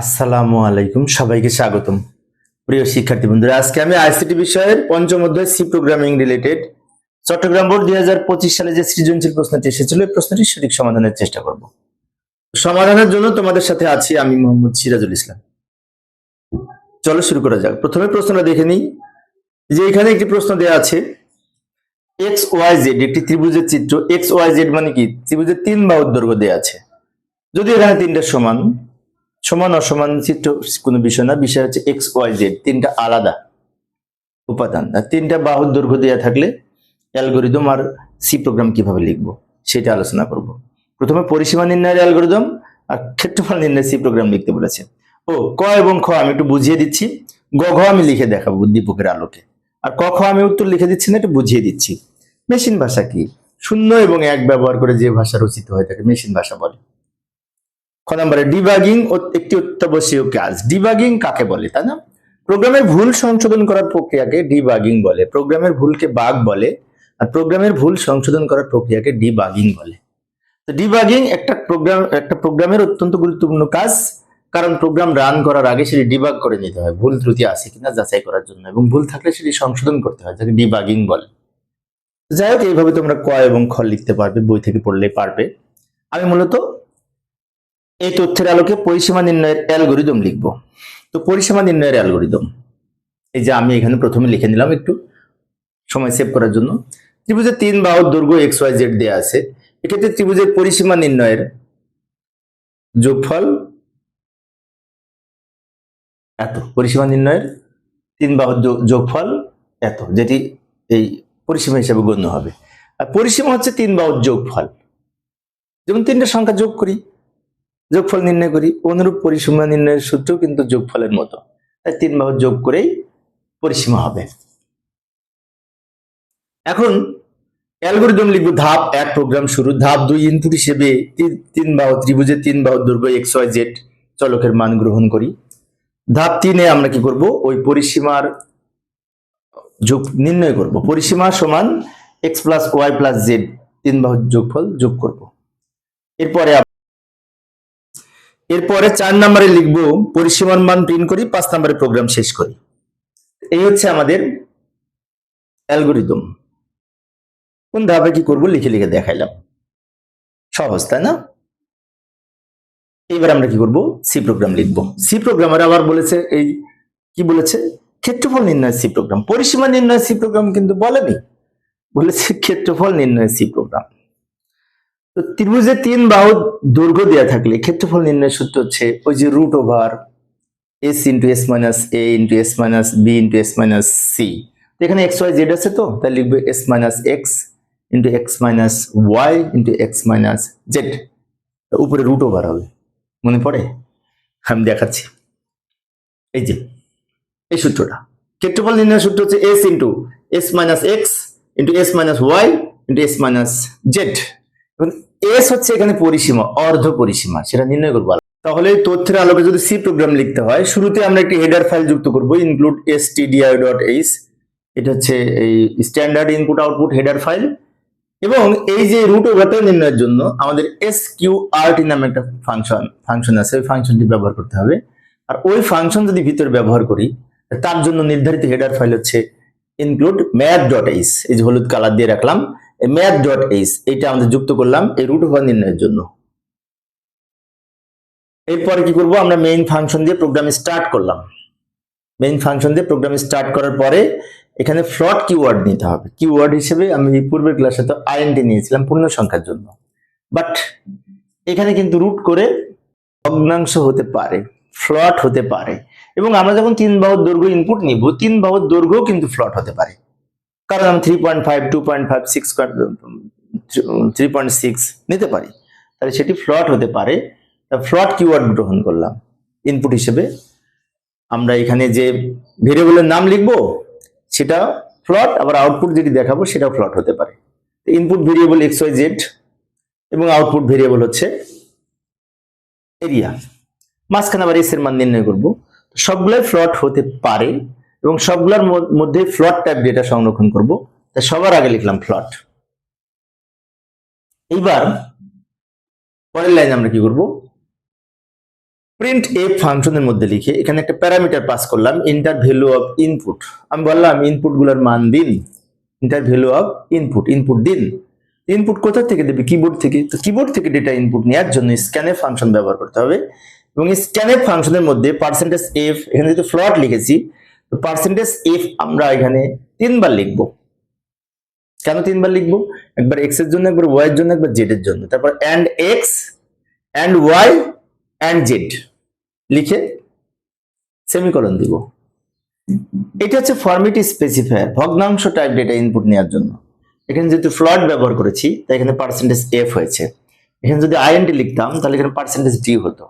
আসসালামু আলাইকুম, সবাইকে স্বাগতম। প্রিয় শিক্ষার্থী বন্ধুরা, আজকে আমি আইসিটি বিষয়ের পঞ্চম অধ্যায় C programming related Chattogram board দুই হাজার পঁচিশ সালে যে সৃজনশীল প্রশ্নটি এসেছিল, এই প্রশ্নটির সঠিক সমাধানের চেষ্টা করব। সমাধানের জন্য তোমাদের সাথে আছি আমি মোহাম্মদ সিরাজুল ইসলাম। চলো শুরু করা যাক। প্রথমে প্রশ্নটা দেখে নিই। যে এখানে একটি প্রশ্ন দেওয়া আছে, এক্স ওয়াই জেড, একটি ত্রিভুজের চিত্র। এক্স ওয়াই জেড মানে কি? ত্রিভুজের তিন বাহুর দৈর্ঘ্য দেওয়া আছে। যদি এখানে তিনটা সমান সমান, অসমান চিত্র কোনো বিষয় না। বিষয় হচ্ছে এক্স ওয়াই জেড তিনটা আলাদা উপাদান। আর তিনটা বাহুর দৈর্ঘ্য দেওয়া থাকলে অ্যালগোরিদম আর সি প্রোগ্রাম কীভাবে লিখব, সেটা আলোচনা করব। প্রথমে পরিসীমা নির্ণয়ের অ্যালগোরিদম আর ক্ষেত্রফল নির্ণয় সি প্রোগ্রাম লিখতে বলেছে। ও, ক এবং খ আমি একটু বুঝিয়ে দিচ্ছি। গ, ঘ আমি লিখে দেখাবো দীপকের আলোকে। আর ক, খ আমি উত্তর লিখে দিচ্ছি না, একটু বুঝিয়ে দিচ্ছি। মেশিন ভাষা কি? শূন্য এবং এক ব্যবহার করে যে ভাষা রচিত হয়ে থাকে মেশিন ভাষা বলে। খ নম্বরে ডিবাগিং একটি অত্যাবশ্যকীয় কাজ। ডিবাগিং কাকে বলে, তাই না? প্রোগ্রামের ভুল সংশোধন করার প্রক্রিয়াকে ডিবাগিং বলে। প্রোগ্রামের ভুলকে বাগ বলে আর প্রোগ্রামের ভুল সংশোধন করার প্রক্রিয়াকে ডিবাগিং বলে। তো ডিবাগিং একটা প্রোগ্রাম একটা প্রোগ্রামের অত্যন্ত গুরুত্বপূর্ণ কাজ, কারণ প্রোগ্রাম রান করার আগে সেটি ডিবাগ করে নিতে হয়। ভুল ত্রুটি আছে কিনা যাচাই করার জন্য এবং ভুল থাকলে সেটি সংশোধন করতে হয়, যাকে ডিবাগিং বলে। যাই হোক, এইভাবে তোমরা ক এবং খ লিখতে পারবে, বই থেকে পড়লে পারবে। আমি মূলত এই তথ্যের আলোকে পরিসীমা নির্ণয়ের অ্যালগোরিদম লিখব। তো পরিসীমা নির্ণয়ের অ্যালগোরিদম, এই যে আমি এখানে প্রথমে লিখে নিলাম একটু সময় সেভ করার জন্য। ত্রিভুজের তিন বাহুর দৈর্ঘ্য এক্স ওয়াই জেড দেওয়া আছে। এক্ষেত্রে ত্রিভুজের পরিসীমা নির্ণয়ের যোগফল এত? পরিসীমা নির্ণয়ের তিন বাহুর যোগ- যোগফল এত? যেটি এই পরিসীমা হিসেবে গণ্য হবে। আর পরিসীমা হচ্ছে তিন বাহুর যোগফল। যেমন তিনটা সংখ্যা যোগ করি যোগফল নির্ণয় করি, অনুরূপ পরিসীমা নির্ণয়ের সূত্র কিন্তু যোগফলের মতো। তাই তিন বাহুর যোগ করেই পরিসীমা হবে। এখন অ্যালগোরিদম লিখব, ধাপ এক, প্রোগ্রাম শুরু। ধাপ দুই, ইনপুট হিসেবে তিন- বাহু ত্রিভুজের তিন বাহুর দৈর্ঘ্য এক্স, ওয়াই, জেড চলকের মান গ্রহণ করি। ধাপ তিনে আমরা কি করব? ওই পরিসীমার যোগ নির্ণয় করব। পরিসীমা সমান X plus Y plus Z, তিন বাহুর যোগফল যোগ করব। এরপরে এরপরে চার নম্বরে লিখব পরিসীমার মান প্রিন্ট করি, পাঁচ নম্বরে প্রোগ্রাম শেষ করি। এই হচ্ছে আমাদের অ্যালগোরিদম কোন ধাপে কি করব, লিখে লিখে দেখাইলাম। সহজ, তাই না? এবার আমরা কি করব সি প্রোগ্রাম লিখব। সি প্রোগ্রামার আবার বলেছে, এই কি বলেছে? ক্ষেত্রফল নির্ণয় সি প্রোগ্রাম পরিসীমা নির্ণয় সি প্রোগ্রাম কিন্তু বলেনি। বলেছে ক্ষেত্রফল নির্ণয় সি প্রোগ্রাম তো ত্রিভুজে তিন বাহু দৈর্ঘ্য দেওয়া থাকলে ক্ষেত্রফল নির্ণয়ের সূত্র হচ্ছে ওই যে root over S into S minus A into S minus B into S minus C তো এখানে এক্স ওয়াই জেড আছে তো? তাই লিখবে S minus X into X minus Y into X minus Z উপরে রুট ওভার হবে। মনে পড়ে? আমি দেখাচ্ছি। এই যে, এই সূত্রটা। ক্ষেত্রফল নির্ণয়ের সূত্র হচ্ছে S into S minus X into S minus Y into S minus Z এখন এস হচ্ছে এখানে পরিসীমা, অর্ধ পরিসীমা, সেটা নির্ণয় করব তাহলে তথ্যের আলোকে যদি সি প্রোগ্রাম লিখতে হয়, শুরুতে আমরা একটি হেডার ফাইল যুক্ত করব include S TDI dot H এটা হচ্ছে এই standard input output header file এবং এই যে রুট ওভারটা নির্ণয়ের জন্য আমাদের এস কিউ আরটি নামে একটা ফাংশন ফাংশন আছে, ওই ফাংশনটি ব্যবহার করতে হবে। আর ওই ফাংশন যদি ভিতরে ব্যবহার করি, তার জন্য নির্ধারিত হেডার ফাইল হচ্ছে ইনক্লুড ম্যাথ ডট এইচ এই যে হলুদ কালার দিয়ে রাখলাম। ম্যাথ ডট এইচ এটা আমাদের যুক্ত করলাম, এই রুট ওভার নির্ণয়ের জন্য। এরপরে কি করব, আমরা মেইন ফাংশন দিয়ে প্রোগ্রাম স্টার্ট করলাম। মেইন ফাংশন দিয়ে প্রোগ্রাম স্টার্ট করার পরে, এখানে ফ্লট কিওয়ার্ড নিতে হবে। কিওয়ার্ড হিসেবে আমি পূর্বের ক্লাসে তো আইএনটি নিয়েছিলাম পূর্ণ সংখ্যার জন্য। বাট এখানে কিন্তু রুট করে ভগ্নাংশ হতে পারে ফ্লট হতে পারে। এবং আমরা যখন তিন বাহুর দৈর্ঘ্য ইনপুট নিব, তিন বাহুর দৈর্ঘ্য কিন্তু ফ্লট হতে পারে। কারণ আমি three point five two point five six three point six নিতে পারি। তাহলে সেটি ফ্লট হতে পারে। ফ্লট কিওয়ার্ড গ্রহণ করলাম। ইনপুট হিসেবে আমরা এখানে যে ভেরিয়েবলের নাম লিখব, সেটা ফ্লট আবার আউটপুট যেটি দেখাবো, সেটাও ফ্লট হতে পারে। Input variable X Y Z এবং আউটপুট ভেরিয়েবল হচ্ছে এরিয়া মাঝখানে আবার এস এর মান নির্ণয় করব। সবগুলাই ফ্লট হতে পারে। এবং সবগুলোর মধ্যে ফ্লট টাইপ ডেটা সংরক্ষণ করব। তাই সবার আগে লিখলাম ফ্লট এইবার পরের লাইন আমরা কি করব? প্রিন্ট এফ ফাংশনের মধ্যে লিখে এখানে একটা প্যারামিটার পাস করলাম ইন্টার ভ্যালু অফ ইনপুট আমি বললাম ইনপুটগুলার মান দিন। Enter value of input input দিন। ইনপুট কোথা থেকে দেবে? কিবোর্ড থেকে। তো কিবোর্ড থেকে ডেটা ইনপুট নেওয়ার জন্য স্ক্যানে ফাংশন ব্যবহার করতে হবে। এবং স্ক্যানে ফাংশনের মধ্যে পার্সেন্টেজ এফ এখানে যেহেতু ফ্লট লিখেছি তো পার্সেন্টেজ এফ আমরা এখানে তিনবার লিখব। কেন তিনবার লিখব? একবার এক্সের জন্য, একবার ওয়াই এর জন্য, একবার জেড এর জন্য। তারপর and X and Y and Z লিখে সেমিকলন দিব। এটা হচ্ছে ফর্মেটি স্পেসিফায়ার ভগ্নাংশ টাইপ ডেটা ইনপুট নেওয়ার জন্য। এখানে যেহেতু ফ্লট ব্যবহার করেছি, তাই এখানে পার্সেন্টেজ এফ হয়েছে। এখানে যদি আইএনটি লিখতাম, তাহলে এখানে পার্সেন্টেজ ডি হতো।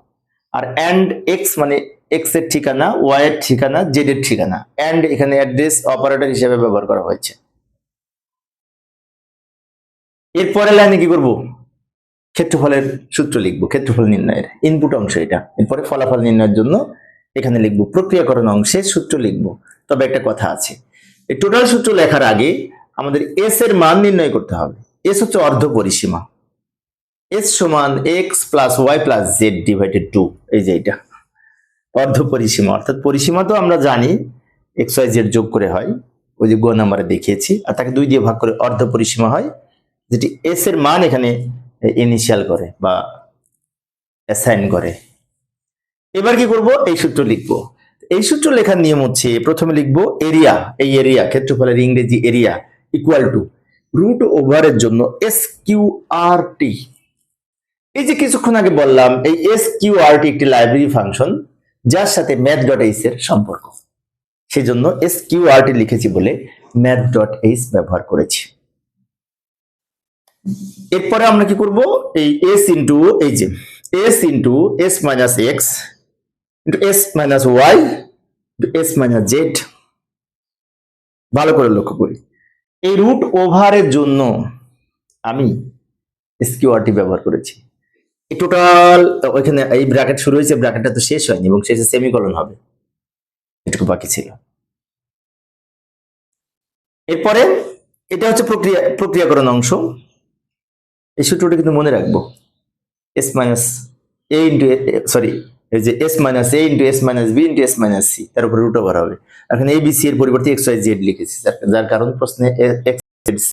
আর অ্যান্ড এক্স মানে এক্সের ঠিকানা ওয়াই এর ঠিকানা জেড এর ঠিকানা অ্যান্ড এখানে অ্যাড্রেস অপারেটর হিসেবে ব্যবহার করা হয়েছে। এরপরে লাইনে কি করব? ক্ষেত্রফলের সূত্র লিখব, ক্ষেত্রফল নির্ণয়ের ইনপুট অংশ এটা। এরপরে ফলাফল নির্ণয়ের জন্য এখানে লিখব, প্রক্রিয়াকরণ অংশের সূত্র লিখব। তবে একটা কথা আছে, এই টোটাল সূত্র লেখার আগে আমাদের এস এর মান নির্ণয় করতে হবে। এস হচ্ছে অর্ধ পরিসীমা। এস সমান X plus Y plus Z divided two এই যে এটা। অর্ধ পরিসীমা অর্থাৎ পরিসীমা তো আমরা জানি এক্স ওয়াই জেড যোগ করে হয়, ওই যে গ নাম্বারে দেখিয়েছি, আর তাকে দুই দিয়ে ভাগ করে অর্ধ পরিসীমা হয়, যেটি এস এর মান এখানে ইনিশিয়াল করে বা অ্যাসাইন করে। এবার কি করব? এই সূত্র লিখব। এই সূত্র লেখার নিয়ম হচ্ছে, প্রথমে লিখব এরিয়া এই এরিয়া ক্ষেত্রফলের ইংরেজি এরিয়া ইকুয়াল টু রুট ওভারের জন্য এস কিউ আর টি এই যে কিছুক্ষণ আগে বললাম, এই এস কিউ আর টি একটি লাইব্রেরি ফাংশন যার সাথে ম্যাথ ডট এইস এর সম্পর্ক। সেই জন্য এস কিউ আর টি লিখেছি বলে ম্যাথ ডট এইস ব্যবহার করেছি। এরপরে আমরা কি করব? এই এস ইন্টু এই যে S into S minus X into S minus Y S minus Z ভালো করে লক্ষ্য করি। এই রুট ওভারের জন্য আমি এসকিউআরটি ব্যবহার করেছি। টোটাল ওইখানে এই ব্র্যাকেট শুরু হয়েছে ব্র্যাকেটটা তো শেষ হয়নি এবং শেষে সেমিকলন হবে। এটুকু বাকি ছিল। এরপরে, এটা হচ্ছে প্রক্রিয়া, প্রক্রিয়াকরণ অংশ। এই সূত্রটা কিন্তু মনে রাখব। S minus A into sorry এই যে S minus A into S minus B into S minus C তার উপরে রুট ওভার হবে। এখন এ বি সি এর পরিবর্তে এক্স ওয়াই জেড লিখেছি। যার- কারণ প্রশ্নে এক্স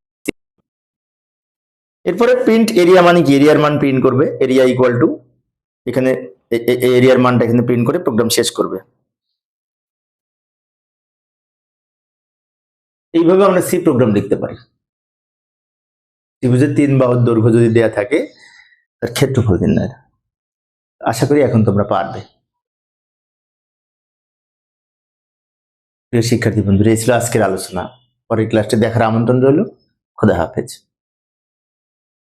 এরপরে প্রিন্ট এরিয়া মানে কি? এরিয়ার মান প্রিন্ট করবে। এরিয়া ইকুয়াল টু এখানে এরিয়ার মানটা এখানে প্রিন্ট করে প্রোগ্রাম শেষ করবে। এইভাবে আমরা সি প্রোগ্রাম লিখতে পারি। ত্রিভুজের তিন বাহুর দৈর্ঘ্য যদি দেয়া থাকে, তার ক্ষেত্রফল নির্ণয়। আশা করি এখন তোমরা পারবে। প্রিয় শিক্ষার্থী বন্ধুরা, এই ছিল আজকের আলোচনা। পরের ক্লাসটি দেখার আমন্ত্রণ রইল। খোদা হাফেজ।